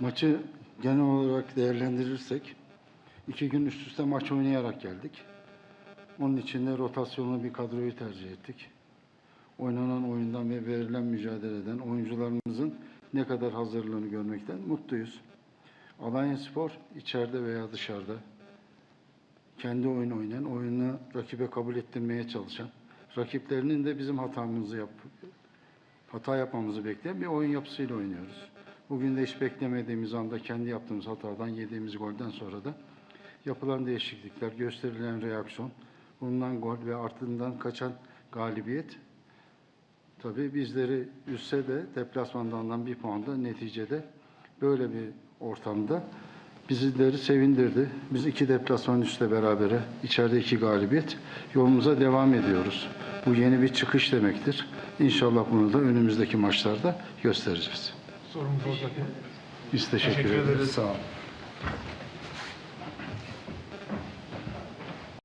Maçı genel olarak değerlendirirsek iki gün üst üste maç oynayarak geldik. Onun için de rotasyonlu bir kadroyu tercih ettik. Oynanan oyundan ve verilen mücadeleden oyuncularımızın ne kadar hazırlığını görmekten mutluyuz. Alanya Spor içeride veya dışarıda kendi oyun oynayan, oyunu rakibe kabul ettirmeye çalışan, rakiplerinin de bizim hatamızı yap, hata yapmamızı bekleyen bir oyun yapısıyla oynuyoruz. Bugün de hiç beklemediğimiz anda kendi yaptığımız hatadan yediğimiz golden sonra da yapılan değişiklikler, gösterilen reaksiyon, bulunan gol ve ardından kaçan galibiyet tabii bizleri üstse de deplasmandan alınan bir puan da neticede böyle bir ortamda bizleri sevindirdi. Biz iki deplasman üstle berabere, içeride iki galibiyet yolumuza devam ediyoruz. Bu yeni bir çıkış demektir. İnşallah bunu da önümüzdeki maçlarda göstereceğiz. Sorumuz olacak? Biz teşekkür, Teşekkür ederiz. ederiz. Sağ olun.